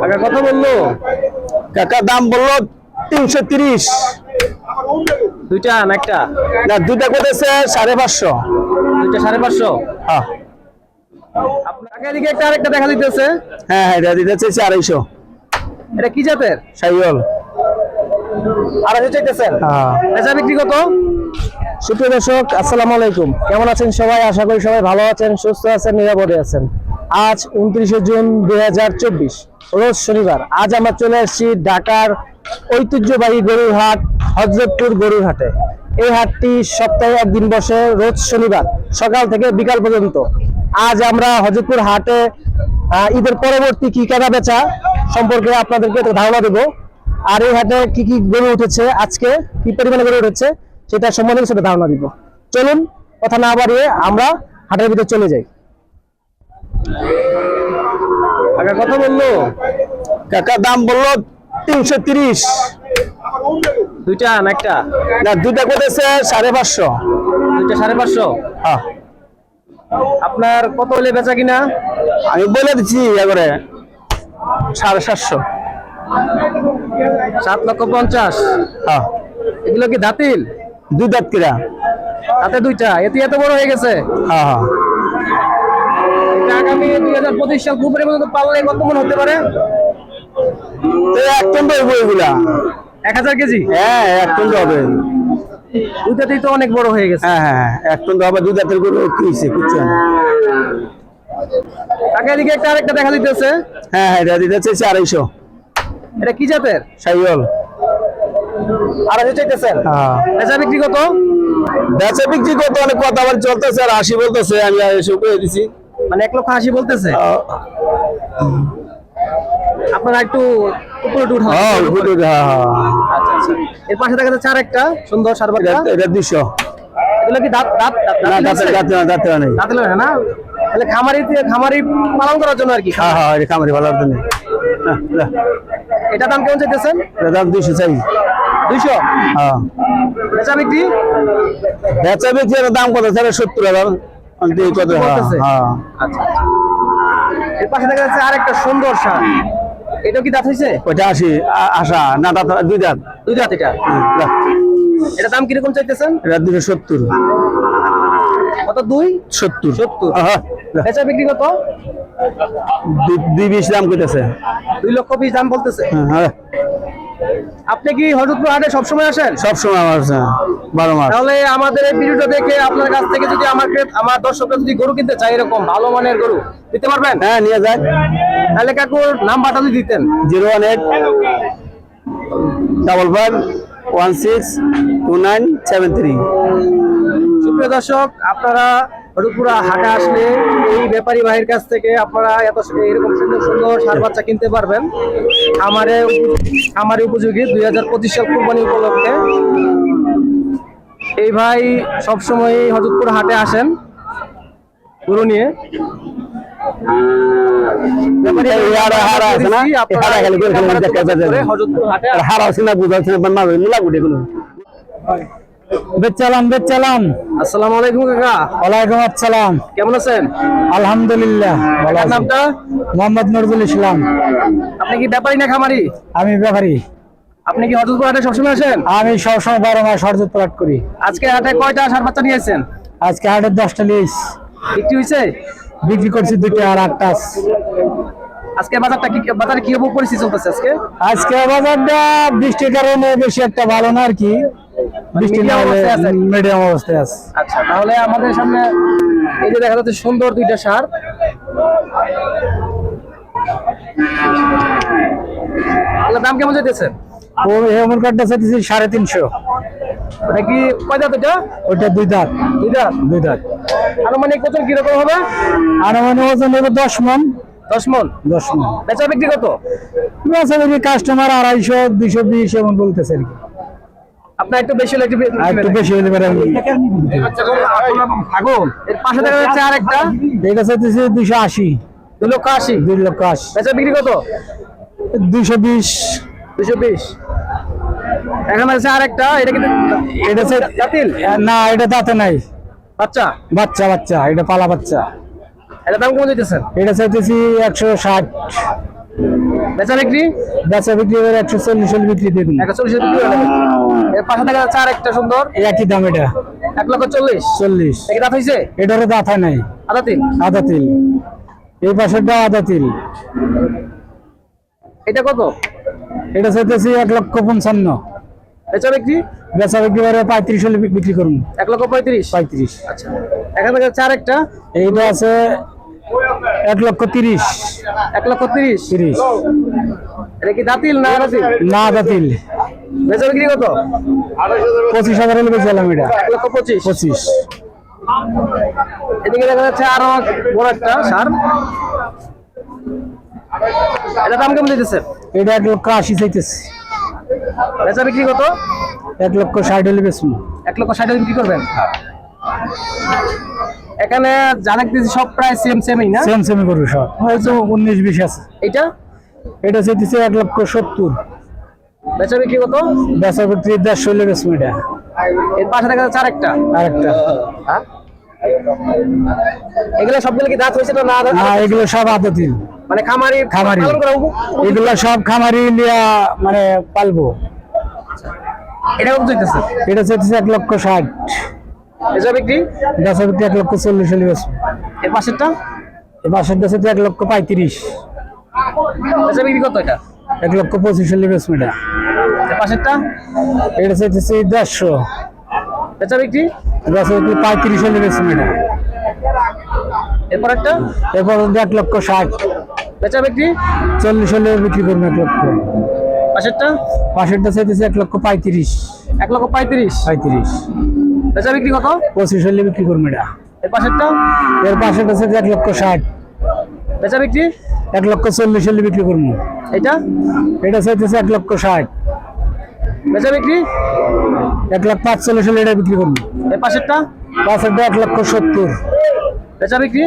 কাকা কত বলল? কাকা দাম বলল তিনশো তিরিশ। দুইটা না একটা? না দুটা করেছে সাড়ে পাঁচশো। দুইটা সাড়ে পাঁচশো? হ্যাঁ। আপনার এদিকে একটা আরেকটা দেখা দিতেছে। হ্যাঁ হ্যাঁ এটা দিতে চাইছি আড়াইশো এটা কি জাতের? সাইওল আড়াইশো চাইতেছেন? হ্যাঁ। বেচা বিক্রি কত? সুপ্রিয় দর্শক আসসালামু আলাইকুম। কেমন আছেন সবাই? আশা করি সবাই ভালো আছেন সুস্থ আছেন নিরাপদে আছেন। আজ উনত্রিশে জুন দু হাজার চব্বিশ। রোজ শনিবার আজ আমরা চলে এসেছি ঢাকার ঐতিহ্যবাহী গরুর হাট, হজরতপুর গরুর হাটে। এই হাটটি সপ্তাহে একদিন বসে, রোজ শনিবার সকাল থেকে বিকাল পর্যন্ত। আজ আমরা হজরতপুর হাটে ঈদের পরবর্তী কি কেনা বেচা সম্পর্কে আপনাদেরকে ধারণা দেবো। আর এই হাটে কি কি গরু উঠেছে, আজকে কি পরিমাণে গরু উঠেছে, সেটা সম্বন্ধে সেটা ধারণা দিব। চলুন, কথা না বাড়িয়ে আমরা হাটের ভিতরে চলে যাই। কাকা কত বলল? কাকা দাম বলল তিনশো তিরিশ। দুইটা না একটা? না দুটা করেছে সাড়ে পাঁচশো। দুইটা সাড়ে পাঁচশো? হ্যাঁ। আপনার কত হলে বেচা কিনা? আমি বলে দিচ্ছি এবারে সাড়ে সাতশো। সাত লক্ষ পঞ্চাশ। হ্যাঁ। এগুলো কি দাঁতিল? দুই দাঁত কিরা। তাতে দুইটা এতে এত বড় হয়ে গেছে? হ্যাঁ হ্যাঁ। আগামী দুই হাজার পঁচিশ সাল কত মন হতে পারে। তো এক টন তো হইবো এগুলা। এক হাজার কেজি? হ্যাঁ এক টন তো হবে দুইটাতেই তো অনেক বড় হয়ে গেছে। হ্যাঁ হ্যাঁ হ্যাঁ, এক টন তো হবে কি হয়েছে টাকা এদিকে একটা আরেকটা দেখা দিতেছে। হ্যাঁ হ্যাঁ এটা দিতে চাইছি আড়াইশো। এটা কি জাতের? সাইওল আড়াইশো চাইতেছেন? হ্যাঁ। বেচা বিক্রি কত? বেচা বিক্রি করতে অনেক কথা আবার চলতেছে আর আশি বলতেছে আমি এসে করে দিছি। মানে এক লক্ষ আশি বলতেছে? আপনারা একটু উপরে একটু উঠান হ্যাঁ গুড হ্যাঁ আচ্ছা আচ্ছা। এর পাশে দেখা যাচ্ছে আরেকটা সুন্দর সার এটা- দুশো এগুলো কি দাঁত দাঁত দাঁত- দাঁত দাঁতে না? তাহলে খামারি খামারি পালন করার জন্য আর কি? হ্যাঁ হ্যাঁ খামারি জন্য। এটা দাম কেমন চাইতেছেন? এটা দাম দুশো চাই। দুইশো? হ্যাঁ। বেচা বিক্রি? বেচা বিক্রি দাম কত? স্যার সত্তর হাজার। কত? হ্যাঁ হ্যাঁ। আচ্ছা আচ্ছা। এর পাশে দেখা যাচ্ছে আরেকটা সুন্দর সার এটা কি দাঁত হয়েছে? ওইটা আশি আশা না দাঁত দুই দাঁত। দুই দাঁত এটা? এটা দাম কীরকম চাইতেছেন? এটা দুশো সত্তর। কত দুই? সত্তর। সত্তর। বেচা বিক্রি কত? দুই- বিশ দাম কইতেছে। দুই লক্ষ বিশ দাম বলতেছে। হ্যাঁ। আপনি কি হজরতপুর হাটে সবসময় আসেন? সবসময় আমার আছে, বারো মাস। তাহলে আমাদের এই ভিডিওটা দেখে আপনার কাছ থেকে যদি আমার আমার দর্শকরা যদি গরু কিনতে চায় এরকম ভালো মানের গরু দিতে পারবেন? হ্যাঁ নিয়ে যায় তাহলে কাকুর নাম্বারটা যদি দিতেন। Zero one eight double five one six two nine seven three. সুপ্রিয় দর্শক আপনারা হরিপুরা হাটে আসলে এই ব্যাপারী ভাইয়ের কাছ থেকে আপনারা এত এরকম সুন্দর সুন্দর সার বাচ্চা কিনতে পারবেন। আমারে আমারই উপযোগী দুই হাজার পঁচিশ সাল কুরবানি উপলক্ষে। এই ভাই সবসময় হজরতপুর হাটে আসেন। গরু নিয়ে। হারা আছে না? হজরতপুর হাটে হারা আছে না বুঝাচ্ছে না মিলা গুটে কোনো। বেচালাম বেচালাম। আসসালামু আলাইকুম কাকা। ওয়ালাইকুম আসসালাম। কেমন আছেন? আলহামদুলিল্লাহ ভালো আছি। নামটা? মোহাম্মদ নজরুল ইসলাম। আপনি কি ব্যাপারী না খামারি? আমি ব্যাপারী। আপনি কি হজরতপুর হাটে সবসময় আসেন? আমি সবসময় বারো মাস সরজত প্লাট করি। আজকে হাটে কয়টা সার বাচ্চা নিয়েছেন আজকে হাটের দশটা লিস বিক্রি হয়েছে? বিক্রি করছি দুটো আর আটটা আজকে বাজারটা কি বাজারে কি পরিস্থিতি চলতেছে আজকে? আজকে বাজারটা বৃষ্টির কারণে বেশি একটা ভালো না আর কি। বৃষ্টি না medium হলে অবস্থায় আছে। মিডিয়াম অবস্থায় আছে। আচ্ছা তাহলে আমাদের সামনে এই যে দেখা যাচ্ছে সুন্দর দুইটা সার। দাম কেমন যেতেছে ও হেমন কার্ডটা চাইতেছি সাড়ে তিনশো। ওটা কি কয় দাঁত এটা? ওইটা দুই দাঁত। দুই দাঁত? দুই দাঁত। আনুমানিক ওজন কীরকম হবে? আনুমানিক ওজন হবে দশ মন। দশ মন? দশ মন। বেচা বিক্রি কত? কাস্টমার আড়াইশো দুইশো বিশ এমন বলতেছে আর কি। আপনার একটু বেশি হলে একটু আর একটু বেশি হলে পারে আমি এর পাশে দেখা যাচ্ছে আরেকটা। এটা চাইতেছি দুইশো আশি। লক্ষ আশি? দুই লক্ষ আশি। বেচা বিক্রি কত? দুইশো বিশ। দুশো বিশ। এখানে আছে আরেকটা এটা কিন্তু এটা না এটা দাঁতে নাই। বাচ্চা? বাচ্চা বাচ্চা এটা পালা বাচ্চা। এটা দাম কেমন দিতেছেন? এটা চাইতেছি একশো ষাট। বেচা বিক্রি? বেচা বিক্রি করে একশো চল্লিশ বিক্রি দিয়ে দিন। একটা চল্লিশ বিক্রি এর পাশে দেখা যাচ্ছে আর একটা সুন্দর একই দাম এটা। এক লক্ষ চল্লিশ। চল্লিশ। এটা দাঁত হয়েছে এটারও দাঁথা নাই। আদা তিন আদা তিল। এই পাশেরটা আদা তিল। এটা কত? এটা চাইতেছি এক লক্ষ পঞ্চান্ন। বেচা বিক্রি? বেচা বিক্রি করে পঁয়ত্রিশ হলে বিক্রি করুন। এক লক্ষ পঁয়ত্রিশ? পঁয়ত্রিশ। আচ্ছা। এখানে যাচ্ছে আর একটা এইটা আছে এক লক্ষ তিরিশ। এক লক্ষ তিরিশ। তিরিশ। এটা কি দাঁতিল না দাঁতিল না আদা তিল। বেচা বিক্রি কত? পঁচিশ হাজার হলে বেচালাম এটা। এক লক্ষ পঁচিশ। পঁচিশ। এদিকে দেখা যাচ্ছে আরও বড় একটা সার। এটা দাম কেমন দিতেছে? এটা এক লক্ষ আশি চাইতেছে। বেচা বিক্রি কত? এক লক্ষ ষাট হলে বেচুন এক লক্ষ ষাট হাজার বিক্রি করবেন? এখানে যা দেখতেছি সব প্রায় সেম সেমই না? সেম সেমি করবে সব। হয়তো উনিশ বিশ আছে। এইটা? এটা চাইতেছে এক লক্ষ সত্তর। বেচা বিক্রি কত? বেচা বিক্রি দেড়শো হলে বেচুন এটা। এর পাশে দেখা যাচ্ছে আরেকটা। আরেকটা। এগুলো সবগুলো কি দাঁত হয়েছে তো না? না এগুলো সব আদা তিল মানে খামারি খামারি। এগুলো সব খামারি লিয়া মানে পালবো। এটা কত চলতেছে এটা চাইতেছে এক লক্ষ ষাট। বেচা বিক্রি? বেচা বিক্রি এক লক্ষ চল্লিশ হলে বেচুন এর পাশেরটা? এই বাসার চাইতে এক লক্ষ পঁয়ত্রিশ। বেচা বিক্রি কত এটা? এক লক্ষ পঁচিশ হলে বেচুন এটা। এর পাশেরটা? এটা চাইতেছে দেড়শো। বেচা বিক্রি? বেচা বিক্রি পঁয়ত্রিশ হলে বেচুন এটা এরপর একটা? এরপর এক লক্ষ ষাট। বেচা বিক্রি? চল্লিশ হলে বিক্রি করব এক লক্ষ। পাশেরটা? পাশেরটা চাইতেছে এক লক্ষ পঁয়ত্রিশ। এক লক্ষ পঁয়ত্রিশ? পঁয়ত্রিশ। বেচা বিক্রি কত? পঁচিশ হলে বিক্রি করব এটা এর পাশেরটা? এর পাশেরটা চাইতে এক লক্ষ ষাট। বেচা বিক্রি? এক লক্ষ চল্লিশ হলে বিক্রি করব এটা? এটা চাইতেছে এক লক্ষ ষাট। বেচা বিক্রি? এক লাখ পাঁচচল্লিশ হলে এটা বিক্রি করব। এর পাশেরটা? পাশেরটা এক লক্ষ সত্তর। বেচা বিক্রি?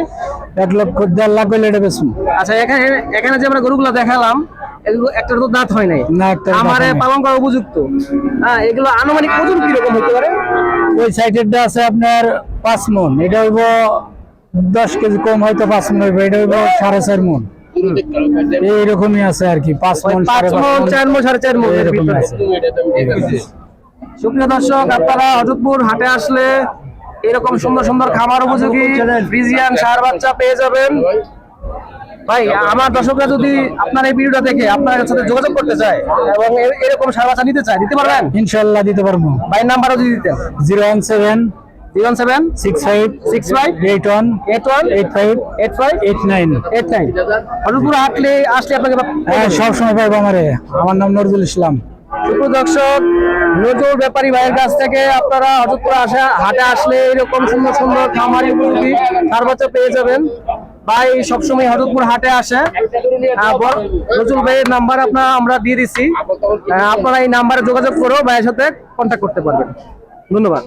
এক লক্ষ দেড় লাখ হলে এটা বেচুন আচ্ছা এখানে এখানে যে আমরা গরুগুলো দেখালাম এগুলো একটা তো দাঁত হয় নাই। আমারে। পালন করা উপযুক্ত। হ্যাঁ এগুলো আনুমানিক ওজন কীরকম হতে পারে? ওই সাইডেরটা আছে আপনার পাঁচ মন। এটা হইব দশ কেজি কম হয়তো পাঁচ মন হইব। এটা হইব সাড়ে চার মন। এইরকমই আছে আর কি পাঁচ মন পাঁচ চার মন সাড়ে চার মন এরকমই আছে। সুপ্রিয় দর্শক আপনারা হজরতপুর হাটে আসলে এরকম সুন্দর সুন্দর খামার উপযোগী ফ্রিজিয়ান সার বাচ্চা পেয়ে যাবেন। ভাই আমার দর্শকরা যদি আপনার এই ভিডিওটা দেখে আপনার সাথে যোগাযোগ করতে চায় এবং এরকম সার বাচ্চা নিতে চায় দিতে পারবেন? ইনশাল্লাহ দিতে পারব। ভাই নাম্বারও যদি দিতেন। Zero one seven zero seven six five six five eight one eight one eight five eight five eight nine eight nine হাটলে আসলে আপনাকে হ্যাঁ সব সময় পাইবো আমারে। আমার নাম নজরুল ইসলাম। দর্শক নজরুল ব্যাপারী ভাইয়ের কাছ থেকে আপনারা হজরতপুর আসা হাটে আসলে এরকম সুন্দর সুন্দর খামারি মুরগি তার বাচ্চা পেয়ে যাবেন। ভাই সবসময় হজরতপুর হাটে আসে। নজরুল ভাইয়ের নাম্বার আপনার আমরা দিয়ে দিচ্ছি। আপনারা এই নাম্বারে যোগাযোগ করো ভাইয়ের সাথে কন্ট্যাক্ট করতে পারবেন। ধন্যবাদ।